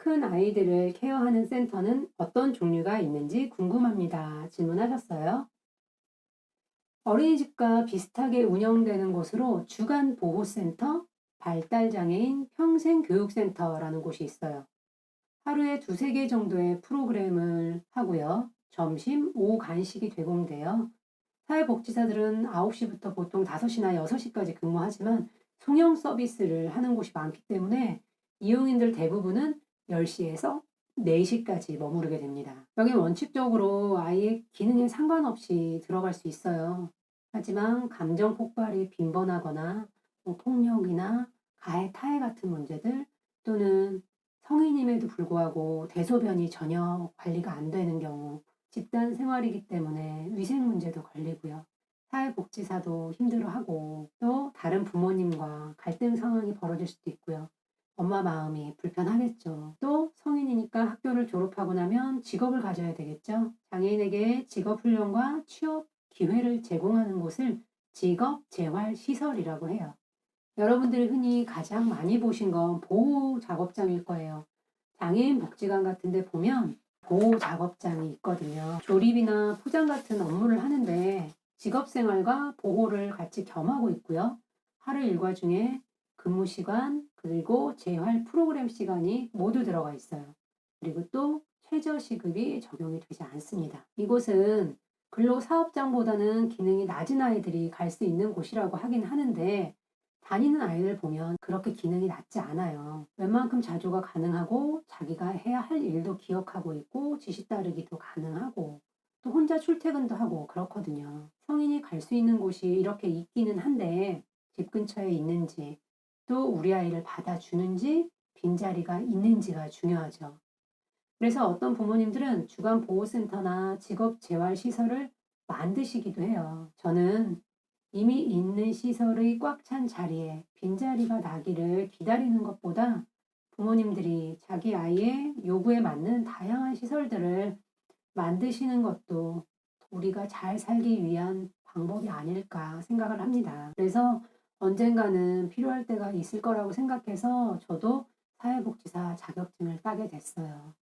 큰 아이들을 케어하는 센터는 어떤 종류가 있는지 궁금합니다. 질문하셨어요. 어린이집과 비슷하게 운영되는 곳으로 주간 보호센터, 발달장애인 평생교육센터라는 곳이 있어요. 하루에 두세 개 정도의 프로그램을 하고요. 점심, 오후 간식이 제공돼요. 사회복지사들은 9시부터 보통 5시나 6시까지 근무하지만 송영 서비스를 하는 곳이 많기 때문에 이용인들 대부분은 10시에서 4시까지 머무르게 됩니다. 여기 원칙적으로 아이의 기능에 상관없이 들어갈 수 있어요. 하지만 감정 폭발이 빈번하거나 뭐 폭력이나 가해 타해 같은 문제들 또는 성인임에도 불구하고 대소변이 전혀 관리가 안 되는 경우 집단 생활이기 때문에 위생 문제도 걸리고요. 사회복지사도 힘들어하고 또 다른 부모님과 갈등 상황이 벌어질 수도 있고요. 엄마 마음이 불편하겠죠. 또 성인이니까 학교를 졸업하고 나면 직업을 가져야 되겠죠. 장애인에게 직업 훈련과 취업 기회를 제공하는 곳을 직업 재활 시설이라고 해요. 여러분들이 흔히 가장 많이 보신 건 보호 작업장일 거예요. 장애인 복지관 같은 데 보면 보호 작업장이 있거든요. 조립이나 포장 같은 업무를 하는데 직업 생활과 보호를 같이 겸하고 있고요. 하루 일과 중에 근무 시간 그리고 재활 프로그램 시간이 모두 들어가 있어요. 그리고 또 최저 시급이 적용이 되지 않습니다. 이곳은 근로사업장보다는 기능이 낮은 아이들이 갈 수 있는 곳이라고 하긴 하는데 다니는 아이들 보면 그렇게 기능이 낮지 않아요. 웬만큼 자조가 가능하고 자기가 해야 할 일도 기억하고 있고 지시 따르기도 가능하고 또 혼자 출퇴근도 하고 그렇거든요. 성인이 갈 수 있는 곳이 이렇게 있기는 한데 집 근처에 있는지 또 우리 아이를 받아주는지 빈자리가 있는지가 중요하죠. 그래서 어떤 부모님들은 주간 보호센터나 직업 재활 시설을 만드시기도 해요. 저는 이미 있는 시설의 꽉 찬 자리에 빈자리가 나기를 기다리는 것보다 부모님들이 자기 아이의 요구에 맞는 다양한 시설들을 만드시는 것도 우리가 잘 살기 위한 방법이 아닐까 생각을 합니다. 그래서 언젠가는 필요할 때가 있을 거라고 생각해서 저도 사회복지사 자격증을 따게 됐어요.